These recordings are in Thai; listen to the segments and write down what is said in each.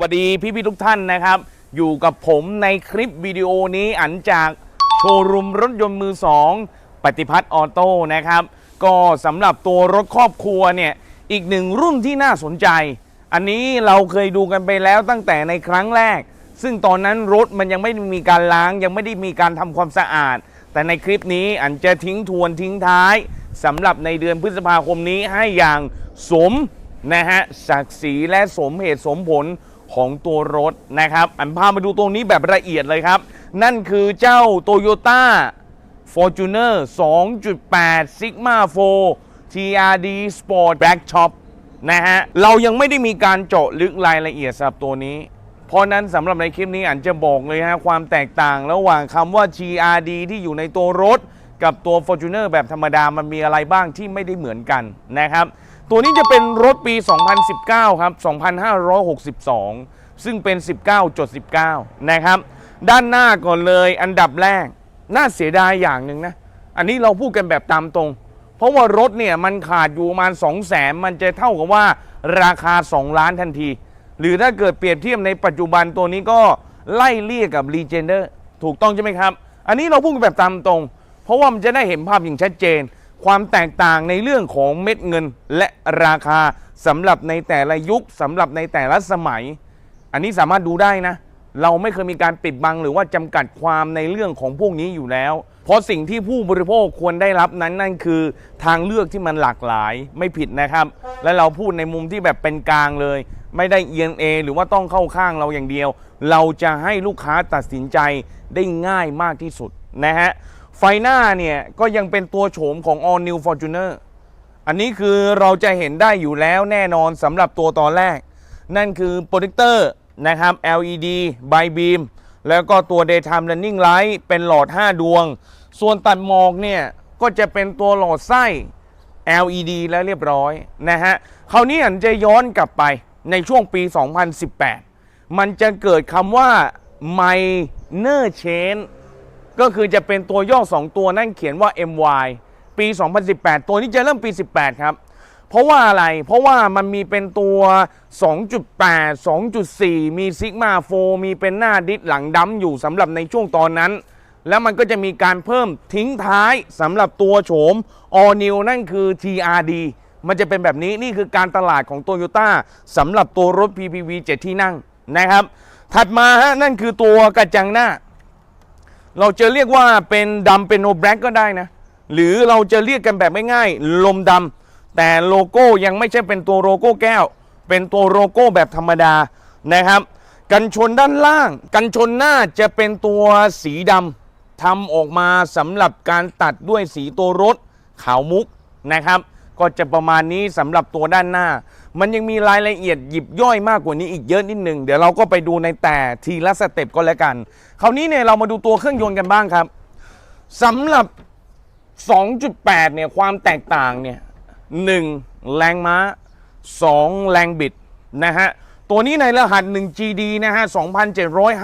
วัสดีพี่พี่ ๆ ทุกท่านนะครับ อยู่กับผมในคลิปวิดีโอนี้อันจากโชว์รูมรถยนต์มือสองปฏิพัฒน์ออโต้นะครับ ก็สำหรับตัวรถครอบครัวเนี่ย อีกหนึ่งรุ่นที่น่าสนใจ อันนี้เราเคยดูกันไปแล้วตั้งแต่ในครั้งแรก ซึ่งตอนนั้นรถมันยังไม่มีการล้าง ยังไม่ได้มีการทำความสะอาด แต่ในคลิปนี้อันจะทิ้งทวนทิ้งท้ายสำหรับในเดือนพฤษภาคมนี้ให้อย่างสมนะฮะศักดิ์ศรีและสมเหตุสมผล ของตัวรถนะครับอันพามาดูตรงนี้แบบละเอียดเลยครับ นั่นคือเจ้า Toyota Fortuner 2.8 Sigma 4 TRD Sport Black Top นะฮะ เรายังไม่ได้มีการเจาะลึกรายละเอียดสำหรับตัวนี้ เพราะนั้นสำหรับในคลิปนี้อันจะบอกเลยฮะ ความแตกต่างระหว่างคำว่า TRD ที่อยู่ในตัวรถ กับตัว Fortuner แบบธรรมดามันมีอะไรบ้างที่ไม่ได้เหมือนกันนะครับ ตัวนี้จะเป็นรถปี 2019 ครับ 2562 ซึ่งเป็น 19.19 นะครับ ด้านหน้าก่อนเลยอันดับแรก น่าเสียดายอย่างหนึ่งนะ อันนี้เราพูดกันแบบตามตรง เพราะว่ารถเนี่ยมันขาดอยู่ประมาณ 2 0 0แสนมันจะเท่ากับว่าราคา 2 ล้านทันที หรือถ้าเกิดเปรียบเทียบในปัจจุบันตัวนี้ก็ไล่เลี่ยกับ Legender ถูกต้องใช่ไหมครับ อันนี้เราพูดกันแบบตามตรง เพราะว่ามันจะได้เห็นภาพอย่างชัดเจน ความแตกต่างในเรื่องของเม็ดเงินและราคาสำหรับในแต่ละยุคสำหรับในแต่ละสมัย อันนี้สามารถดูได้นะ เราไม่เคยมีการปิดบังหรือว่าจำกัดความในเรื่องของพวกนี้อยู่แล้ว เพราะสิ่งที่ผู้บริโภคควรได้รับนั้นนั่นคือทางเลือกที่มันหลากหลายไม่ผิดนะครับ และเราพูดในมุมที่แบบเป็นกลางเลย ไม่ได้เอียงเอหรือว่าต้องเข้าข้างเราอย่างเดียว เราจะให้ลูกค้าตัดสินใจได้ง่ายมากที่สุดนะฮะ ไฟหน้าเนี่ยก็ยังเป็นตัวโฉมของ All New Fortuner อันนี้คือเราจะเห็นได้อยู่แล้วแน่นอนสำหรับตัวตอนแรก นั่นคือโปรเจคเตอร์นะครับ LED by beam แล้วก็ตัว daytime running light เป็นหลอด 5 ดวง ส่วนตัดหมอกเนี่ยก็จะเป็นตัวหลอดไส้ LED แล้วเรียบร้อยนะฮะคราวนี้อันจะย้อนกลับไปในช่วงปี 2018 มันจะเกิดคำว่า minor change ก็คือจะเป็นตัวย่อ 2 ตัวนั่นเขียนว่า MY ปี 2018 ตัวนี้จะเริ่มปี 18 ครับ เพราะว่าอะไรเพราะว่ามันมีเป็นตัว 2.8 2.4 มีซิกมา4มีเป็นหน้าดิสหลังดั้มอยู่สำหรับในช่วงตอนนั้น แล้วมันก็จะมีการเพิ่มทิ้งท้ายสำหรับตัวโฉม All New นั่นคือ TRD มันจะเป็นแบบนี้นี่คือการตลาดของ Toyota สำหรับตัวรถ PPV 7 ที่นั่งนะครับ ถัดมาฮะนั่นคือตัวกระจังหน้า เราจะเรียกว่าเป็นดำเป็นโนแบล็กก็ได้นะ หรือเราจะเรียกกันแบบง่ายๆลมดำแต่โลโก้ยังไม่ใช่เป็นตัวโลโก้แก้ว เป็นตัวโลโก้แบบธรรมดานะครับ กันชนด้านล่าง กันชนหน้าจะเป็นตัวสีดำทำออกมาสำหรับการตัดด้วยสีตัวรถขาวมุกนะครับ ก็จะประมาณนี้สำหรับตัวด้านหน้า มันยังมีรายละเอียดหยิบย่อยมากกว่านี้อีกเยอะนิดหนึ่งเดี๋ยวเราก็ไปดูในแต่ทีละสเต็ปก็แล้วกัน คราวนี้เนี่ยเรามาดูตัวเครื่องยนต์กันบ้างครับสำหรับ 2.8 เนี่ยความแตกต่างเนี่ย1แรงม้า 2 แรงบิดนะฮะ ตัวนี้ในรหัส 1GD นะฮะ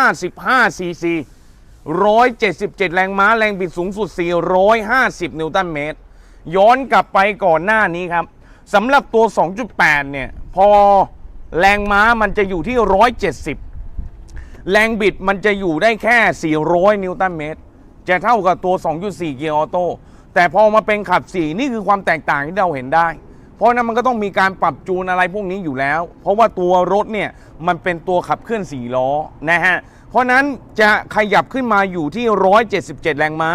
2,755 cc 177 แรงม้า แรงบิดสูงสุด 450 นิวตันเมตร ย้อนกลับไปก่อนหน้านี้ครับสำหรับตัว 2.8 เนี่ย พอแรงม้ามันจะอยู่ที่ 170 แรงบิดมันจะอยู่ได้แค่ 400 นิวตันเมตร จะเท่ากับตัว 2.4 เกียร์ออโต้แต่พอมาเป็นขับ 4 นี่คือความแตกต่างที่เราเห็นได้ เพราะนั้นมันก็ต้องมีการปรับจูนอะไรพวกนี้อยู่แล้ว เพราะว่าตัวรถเนี่ย มันเป็นตัวขับเคลื่อน4ล้อนะฮะเพราะนั้นจะขยับขึ้นมาอยู่ที่ 177 แรงม้า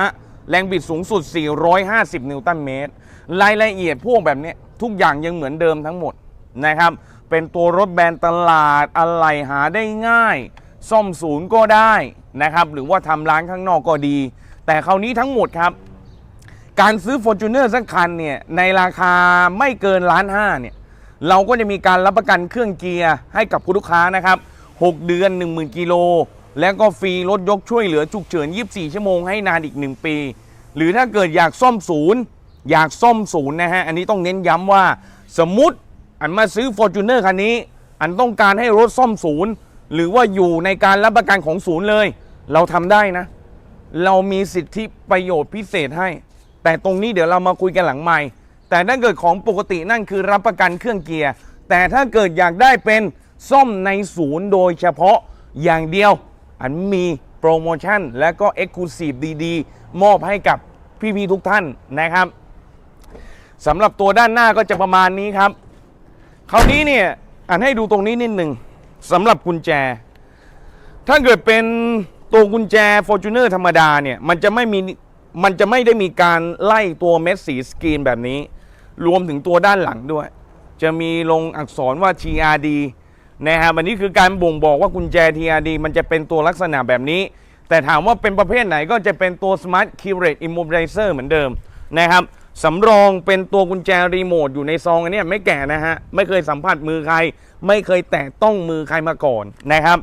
แรงบิดสูงสุด 450 นิวตันเมตร รายละเอียดพวกแบบนี้ทุกอย่างยังเหมือนเดิมทั้งหมดนะครับ เป็นตัวรถแบรนด์ตลาดอะไรหาได้ง่าย ซ่อมศูนย์ก็ได้นะครับ หรือว่าทำร้านข้างนอกก็ดี แต่คราวนี้ทั้งหมดครับ การซื้อ Fortuner สักคันเนี่ยในราคาไม่เกินล้านห้าเนี่ยเราก็จะมีการรับประกันเครื่องเกียร์ให้กับคุณลูกค้านะครับ 6 เดือน 10,000กิโล แล้วก็ฟรีรถยกช่วยเหลือฉุกเฉิน 24 ชั่วโมงให้นานอีก 1 ปี หรือถ้าเกิดอยากซ่อมศูนย์ อยากซ่อมศูนย์นะฮะ อันนี้ต้องเน้นย้ำว่าสมมติอันมาซื้อ Fortuner คันนี้ อันต้องการให้รถซ่อมศูนย์ หรือว่าอยู่ในการรับประกันของศูนย์เลย เราทำได้นะ เรามีสิทธิประโยชน์พิเศษให้ แต่ตรงนี้เดี๋ยวเรามาคุยกันหลังใหม่แต่ถ้าเกิดของปกตินั่นคือรับประกันเครื่องเกียร์ แต่ถ้าเกิดอยากได้เป็นซ่อมในศูนย์โดยเฉพาะอย่างเดียว อันมีโปรโมชั่นและก็ e x c l u s i v e ดีๆ มอบให้กับพี่ๆทุกท่านนะครับสำหรับตัวด้านหน้าก็จะประมาณนี้ครับ คราวนี้เนี่ยอันให้ดูตรงนี้นิดหนึ่งสำหรับกุญแจ ถ้าเกิดเป็นตัวกุญแจ Fortuner ธรรมดาเนี่ยมันจะไม่มีมันจะไม่ได้มีการไล่ตัวเม็ดสีสกรีนแบบนี้ รวมถึงตัวด้านหลังด้วย จะมีลงอักษรว่า TRD นะครับอันนี้คือการบ่งบอกว่ากุญแจ TRD มันจะเป็นตัวลักษณะแบบนี้ แต่ถามว่าเป็นประเภทไหนก็จะเป็นตัว Smart Key Rate Immobilizer เหมือนเดิมนะครับสำรองเป็นตัวกุญแจรีโมทอยู่ในซองอันนี้ไม่แก่นะฮะ ไม่เคยสัมผัสมือใคร ไม่เคยแตะต้องมือใครมาก่อนนะครับ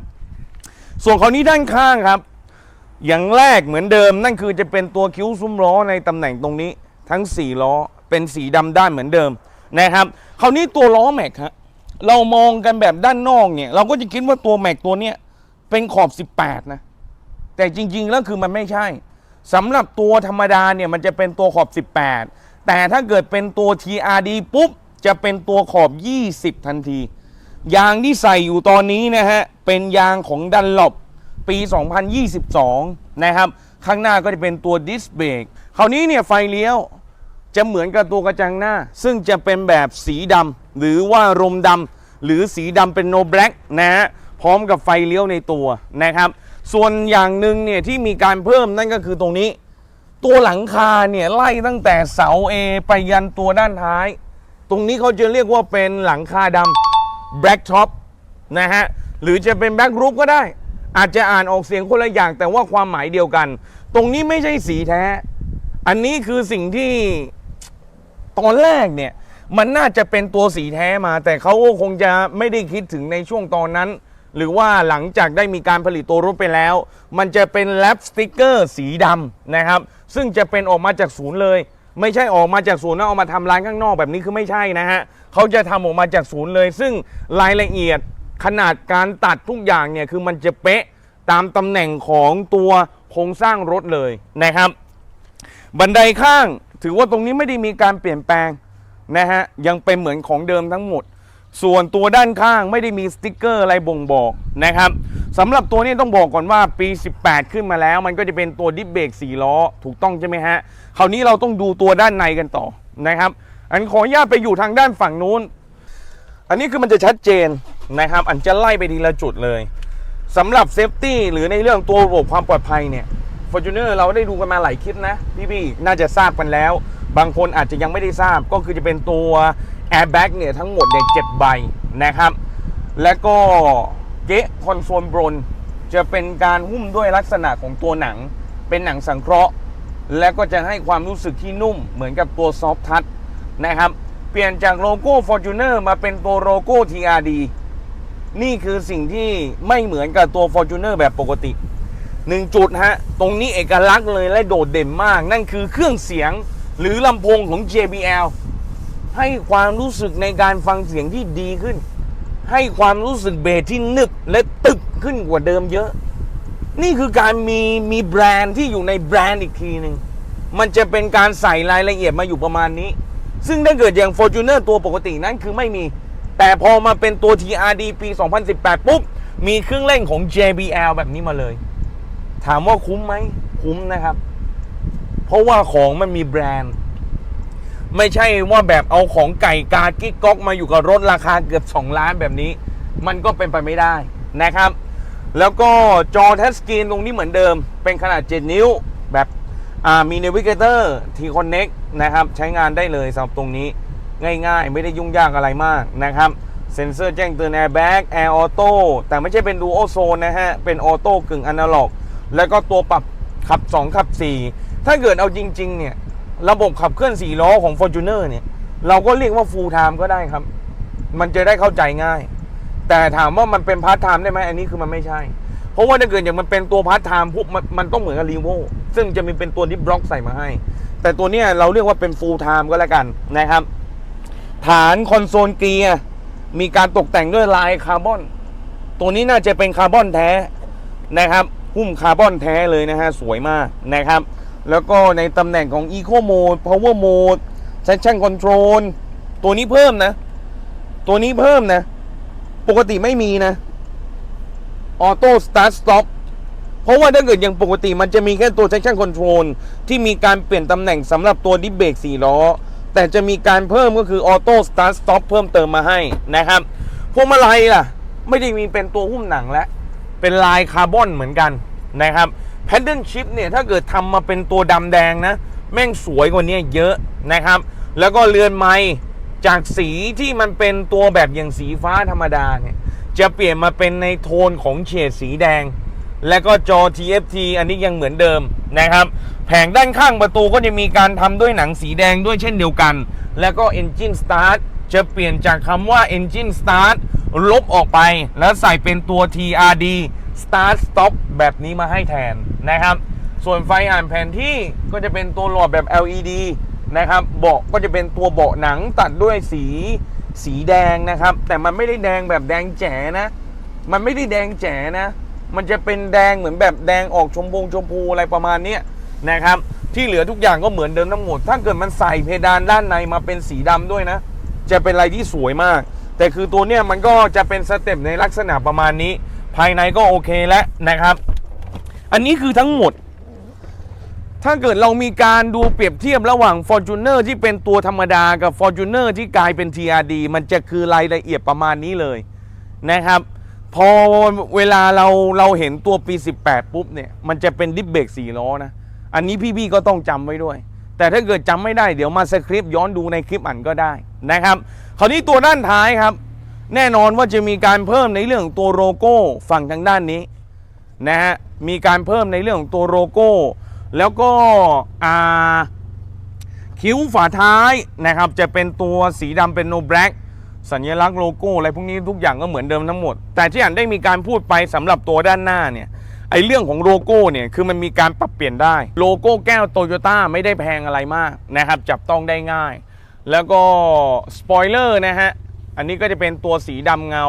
ส่วนคราวนี้ด้านข้างครับ อย่างแรกเหมือนเดิมนั่นคือจะเป็นตัวคิ้วซุ้มล้อในตำแหน่งตรงนี้ ทั้ง 4 ล้อเป็นสีดำด้านเหมือนเดิมนะครับคราวนี้ตัวล้อแม็กฮะ เรามองกันแบบด้านนอกเนี่ย เราก็จะคิดว่าตัวแม็กตัวเนี้ยเป็นขอบ 18 นะ แต่จริง ๆ แล้วคือมันไม่ใช่สำหรับตัวธรรมดาเนี่ยมันจะเป็นตัวขอบ 18 แต่ถ้าเกิดเป็นตัว TRD ปุ๊บ จะเป็นตัวขอบ 20 ทันที ยางที่ใส่อยู่ตอนนี้นะฮะ เป็นยางของดันหลบปี 2022 นะครับ ข้างหน้าก็จะเป็นตัวดิสเบรกคราวนี้เนี่ยไฟเลี้ยว จะเหมือนกับตัวกระจังหน้า ซึ่งจะเป็นแบบสีดำหรือว่ารมดำหรือสีดำเป็นโนแบล็กนะฮะพร้อมกับไฟเลี้ยวในตัวนะครับ ส่วนอย่างหนึ่งเนี่ยที่มีการเพิ่มนั่นก็คือตรงนี้ ตัวหลังคาเนี่ยไล่ตั้งแต่เสา A ไปยันตัวด้านท้าย ตรงนี้เขาจะเรียกว่าเป็นหลังคาดำ black top นะฮะหรือจะเป็น black roof ก็ได้ อาจจะอ่านออกเสียงคนละอย่างแต่ว่าความหมายเดียวกัน ตรงนี้ไม่ใช่สีแท้ อันนี้คือสิ่งที่ ตอนแรกเนี่ยมันน่าจะเป็นตัวสีแท้มา แต่เขาก็คงจะไม่ได้คิดถึงในช่วงตอนนั้น หรือว่าหลังจากได้มีการผลิตตัวรถไปแล้ว มันจะเป็นแลปสติกเกอร์สีดำนะครับ ซึ่งจะเป็นออกมาจากศูนย์เลย ไม่ใช่ออกมาจากศูนย์แล้วเอามาทำร้านข้างนอกแบบนี้คือไม่ใช่นะฮะเขาจะทำออกมาจากศูนย์เลย ซึ่งรายละเอียดขนาดการตัดทุกอย่างเนี่ยคือมันจะเป๊ะตามตำแหน่งของตัวโครงสร้างรถเลยนะครับ บันไดข้าง ถือว่าตรงนี้ไม่ได้มีการเปลี่ยนแปลงนะฮะยังเป็นเหมือนของเดิมทั้งหมด ส่วนตัวด้านข้างไม่ได้มีสติกเกอร์อะไรบ่งบอกนะครับสำหรับตัวนี้ต้องบอกก่อนว่าปี 18 ขึ้นมาแล้ว มันก็จะเป็นตัวดิฟเบรก4ล้อถูกต้องใช่ไหมฮะคราวนี้เราต้องดูตัวด้านในกันต่อนะครับ อันขออนุญาตไปอยู่ทางด้านฝั่งนู้น อันนี้คือมันจะชัดเจนนะครับ อันจะไล่ไปทีละจุดเลยสำหรับเซฟตี้หรือในเรื่องตัวระบบความปลอดภัยเนี่ย Fortuner เราได้ดูกันมาหลายคลิปนะ พี่ๆน่าจะทราบกันแล้ว บางคนอาจจะยังไม่ได้ทราบก็คือจะเป็นตัว Airbag เนี่ยทั้งหมดเนี่ยเจ็ดใบนะครับ และก็เกะคอนโซลบนจะเป็นการหุ้มด้วยลักษณะของตัวหนัง เป็นหนังสังเคราะห์ และก็จะให้ความรู้สึกที่นุ่มเหมือนกับตัวซอฟทัชนะครับ เปลี่ยนจากโลโก้ Fortuner มาเป็นตัวโลโก้ TRD นี่คือสิ่งที่ไม่เหมือนกับตัว Fortuner แบบปกติ หนึ่งจุดฮะ ตรงนี้เอกลักษณ์เลยและโดดเด่นมาก นั่นคือเครื่องเสียงหรือลำโพงของ JBL ให้ความรู้สึกในการฟังเสียงที่ดีขึ้น ให้ความรู้สึกเบสที่นึกและตึกขึ้นกว่าเดิมเยอะ นี่คือการมีมีแบรนด์ที่อยู่ในแบรนด์อีกทีหนึ่งมันจะเป็นการใส่รายละเอียดมาอยู่ประมาณนี้ ซึ่งถ้าเกิดอย่าง Fortuner ตัวปกตินั้นคือไม่มี แต่พอมาเป็นตัว TRD ปี 2018 ปุ๊บ มีเครื่องเล่นของ JBL แบบนี้มาเลย ถามว่าคุ้มไหมคุ้มนะครับ เพราะว่าของมันมีแบรนด์ ไม่ใช่ว่าแบบเอาของไก่กากิ๊กก๊อกมาอยู่กับรถราคาเกือบ 2 ล้านแบบนี้ มันก็เป็นไปไม่ได้นะครับ แล้วก็จอทัชสกรีนตรงนี้เหมือนเดิม เป็นขนาด 7 นิ้วแบบมีเนวิเกเตอร์ทีคอนเน็กนะครับ ใช้งานได้เลยสำหรับตรงนี้ง่ายๆ ไม่ได้ยุ่งยากอะไรมากนะครับเซ็นเซอร์แจ้งเตือนแอร์แบ็กแอร์ออโต้แต่ไม่ใช่เป็นดูโอโซนนะฮะ เป็นออโต้กึ่งอนาล็อก แล้วก็ตัวปรับขับ 2 ขับ 4 ถ้าเกิดเอาจริง ๆ เนี่ย ระบบขับเคลื่อน 4 ล้อของ Fortuner เนี่ย เราก็เรียกว่า full time ก็ได้ครับ มันจะได้เข้าใจง่าย แต่ถามว่ามันเป็นพาร์ทไทม์ได้ไหมอันนี้คือมันไม่ใช่ เพราะว่าถ้าเกิดอย่างมันเป็นตัวพาร์ทไทม์ปุ๊บมันมันต้องเหมือนกับรีโวซึ่งจะมีเป็นตัวดิฟบล็อกใส่มาให้ แต่ตัวเนี้ยเราเรียกว่าเป็น full time ก็แล้วกันนะครับ ฐานคอนโซลเกียร์มีการตกแต่งด้วยลายคาร์บอน ตัวนี้น่าจะเป็นคาร์บอนแท้นะครับ หุ้มคาร์บอนแท้เลยนะฮะ สวยมากนะครับ แล้วก็ในตำแหน่งของ Eco Mode Power Mode Traction Control ตัวนี้เพิ่มนะ ตัวนี้เพิ่มนะ ปกติไม่มีนะออโต้สตาร์ทสต็อปเพราะว่าถ้าเกิดอย่างปกติมันจะมีแค่ตัว traction control ที่มีการเปลี่ยนตำแหน่งสำหรับตัวดิเบรก4ล้อ แต่จะมีการเพิ่มก็คือออโต้สตาร์ทสต็อปเพิ่มเติมมาให้นะครับพวงมาลัยล่ะ ไม่ได้มีเป็นตัวหุ้มหนังแล้ว เป็นลายคาร์บอนเหมือนกันนะครับแพดเดิลชิพเนี่ยถ้าเกิดทำมาเป็นตัวดำแดงนะ แม่งสวยกว่านี้เยอะนะครับ แล้วก็เรือนไม้จากสีที่มันเป็นตัวแบบอย่างสีฟ้าธรรมดาเนี่ยจะเปลี่ยนมาเป็นในโทนของเฉดสีแดง และก็จอ TFT อันนี้ยังเหมือนเดิมนะครับ แผงด้านข้างประตูก็จะมีการทำด้วยหนังสีแดงด้วยเช่นเดียวกัน แล้วก็ Engine Start จะเปลี่ยนจากคำว่า Engine Start ลบออกไปแล้วใส่เป็นตัว TRD Start Stop แบบนี้มาให้แทนนะครับ ส่วนไฟอ่านแผนที่ก็จะเป็นตัวหลอดแบบ LED นะครับเบาะก็จะเป็นตัวเบาะหนังตัดด้วยสีสีแดงนะครับ แต่มันไม่ได้แดงแบบแดงแจ๋นะ มันไม่ได้แดงแจ๋นะ มันจะเป็นแดงเหมือนแบบแดงออกชมพูชมพูอะไรประมาณนี้นะครับ ที่เหลือทุกอย่างก็เหมือนเดิมทั้งหมด ถ้าเกิดมันใส่เพดานด้านในมาเป็นสีดำด้วยนะ จะเป็นอะไรที่สวยมาก แต่คือตัวเนี้ยมันก็จะเป็นสเต็ปในลักษณะประมาณนี้ ภายในก็โอเคแล้วนะครับ อันนี้คือทั้งหมด ถ้าเกิดเรามีการดูเปรียบเทียบระหว่าง Fortuner ที่เป็นตัวธรรมดากับ Fortuner ที่กลายเป็น TRD มันจะคือรายละเอียดประมาณนี้เลยนะครับ พอเวลาเราเราเห็นตัวปี 18 ปุ๊บเนี่ย มันจะเป็นดิฟเบรก4ล้อนะ อันนี้พี่ๆก็ต้องจำไว้ด้วย แต่ถ้าเกิดจำไม่ได้เดี๋ยวมาสคริปต์ย้อนดูในคลิปอันก็ได้นะครับ คราวนี้ตัวด้านท้ายครับ แน่นอนว่าจะมีการเพิ่มในเรื่องของตัวโลโก้ฝั่งทางด้านนี้นะฮะมีการเพิ่มในเรื่องของตัวโลโก้ แล้วก็อ่าคิ้วฝาท้ายนะครับ จะเป็นตัวสีดำเป็นโนแบล็กสัญลักษณ์โลโก้อะไรพวกนี้ทุกอย่างก็เหมือนเดิมทั้งหมด แต่ที่อันได้มีการพูดไปสำหรับตัวด้านหน้าเนี่ยไอเรื่องของโลโก้เนี่ยคือมันมีการปรับเปลี่ยนได้ โลโก้แก้วโตโยต้าไม่ได้แพงอะไรมากนะครับ จับต้องได้ง่าย แล้วก็สปอยเลอร์นะฮะ อันนี้ก็จะเป็นตัวสีดำเงา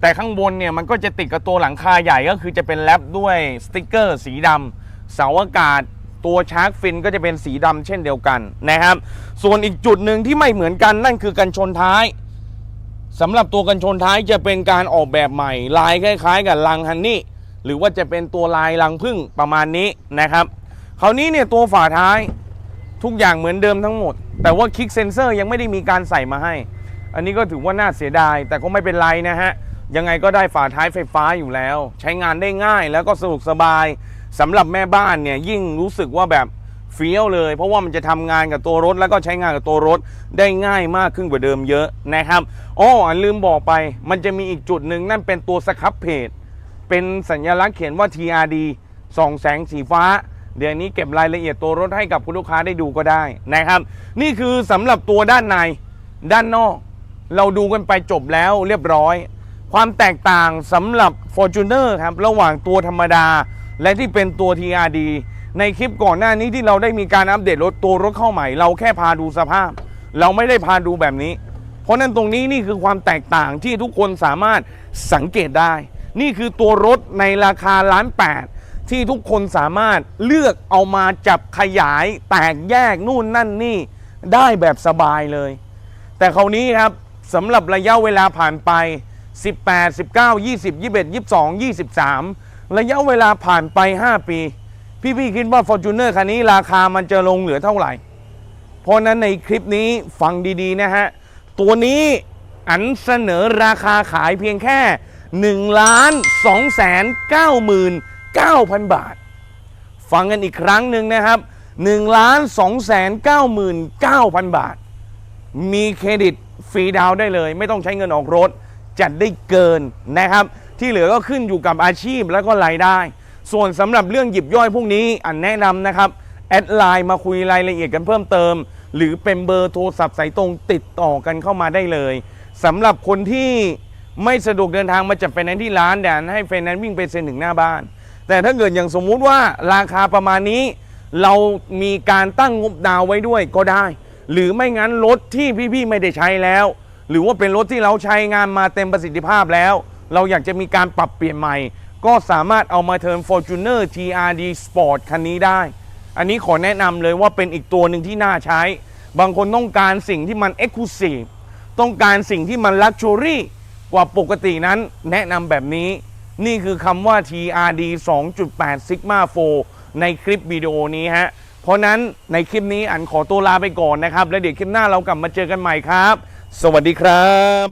แต่ข้างบนเนี่ยมันก็จะติดกับตัวหลังคาใหญ่ก็คือจะเป็นแรปด้วยสติกเกอร์สีดำเสาอากาศตัวชาร์กฟินก็จะเป็นสีดำเช่นเดียวกันนะครับ ส่วนอีกจุดหนึ่งที่ไม่เหมือนกันนั่นคือกันชนท้ายสำหรับตัวกันชนท้ายจะเป็นการออกแบบใหม่ ลายคล้ายๆ กับลังฮันนี่หรือว่าจะเป็นตัวลายลังพึ่งประมาณนี้นะครับ คราวนี้เนี่ยตัวฝาท้ายทุกอย่างเหมือนเดิมทั้งหมด แต่ว่าคลิกเซนเซอร์ยังไม่ได้มีการใส่มาให้ อันนี้ก็ถือว่าน่าเสียดาย แต่ก็ไม่เป็นไรนะฮะ ยังไงก็ได้ฝาท้ายไฟฟ้าอยู่แล้ว ใช้งานได้ง่ายแล้วก็สะดวกสบายสำหรับแม่บ้านเนี่ยยิ่งรู้สึกว่าแบบเฟี้ยวเลย เพราะว่ามันจะทำงานกับตัวรถ แล้วก็ใช้งานกับตัวรถได้ง่ายมากขึ้นกว่าเดิมเยอะนะครับอ๋อลืมบอกไป มันจะมีอีกจุดหนึ่งนั่นเป็นตัวสครับเพจเป็นสัญลักษณ์เขียนว่า TRD ส่องแสงสีฟ้า เดี๋ยวนี้เก็บรายละเอียดตัวรถให้กับคุณลูกค้าได้ดูก็ได้นะครับ นี่คือสำหรับตัวด้านในด้านนอก เราดูกันไปจบแล้วเรียบร้อย ความแตกต่างสำหรับ Fortuner ครับระหว่างตัวธรรมดา และที่เป็นตัว TRD ในคลิปก่อนหน้านี้ที่เราได้มีการอัปเดตรถตัวรถเข้าใหม่ เราแค่พาดูสภาพ เราไม่ได้พาดูแบบนี้ เพราะนั้นตรงนี้นี่คือความแตกต่างที่ทุกคนสามารถสังเกตได้ นี่คือตัวรถในราคาล้านแปด ที่ทุกคนสามารถเลือกเอามาจับขยายแตกแยกนู่นนั่นนี่ได้แบบสบายเลย แต่คราวนี้ครับสำหรับระยะเวลาผ่านไป 18 19 20 21 22 23 ระยะเวลาผ่านไป 5 ปี พี่ๆคิดว่า Fortuner คันนี้ราคามันจะลงเหลือเท่าไหร่ เพราะนั้นในคลิปนี้ฟังดีๆนะฮะ ตัวนี้อันเสนอราคาขายเพียงแค่1ล้าน2แสน9หมื่น 9,000 บาท ฟังกันอีกครั้งหนึ่งนะครับ1ล้าน2แสน9หมื่น9,000 บาท มีเครดิตฟรีดาวได้เลย ไม่ต้องใช้เงินออกรถ จัดได้เกินนะครับ ที่เหลือก็ขึ้นอยู่กับอาชีพแล้วก็รายได้ ส่วนสำหรับเรื่องหยิบย่อยพวกนี้อันแนะนำนะครับ แอดไลน์มาคุยรายละเอียดกันเพิ่มเติม หรือเป็นเบอร์โทรศัพท์สายตรงติดต่อกันเข้ามาได้เลยสำหรับคนที่ไม่สะดวกเดินทางมาจัดไฟแนนซ์ที่ร้านเดี๋ยวให้ไฟแนนซ์วิ่งไปเซ็นถึงหน้าบ้าน แต่ถ้าเกิดอย่างสมมุติว่าราคาประมาณนี้ เรามีการตั้งงบดาวไว้ด้วยก็ได้ หรือไม่งั้นรถที่พี่ๆไม่ได้ใช้แล้ว หรือว่าเป็นรถที่เราใช้งานมาเต็มประสิทธิภาพแล้ว เราอยากจะมีการปรับเปลี่ยนใหม่ ก็สามารถเอามาเทิร์น Fortuner TRD Sport คันนี้ได้ อันนี้ขอแนะนำเลยว่าเป็นอีกตัวหนึ่งที่น่าใช้ บางคนต้องการสิ่งที่มัน Exclusive ต้องการสิ่งที่มัน Luxury กว่าปกตินั้นแนะนำแบบนี้ นี่คือคำว่า TRD 2.8 Sigma 4 ในคลิปวิดีโอนี้ฮะ เพราะนั้นในคลิปนี้อันขอตัวลาไปก่อนนะครับ แล้วเดี๋ยวคลิปหน้าเรากลับมาเจอกันใหม่ครับ สวัสดีครับ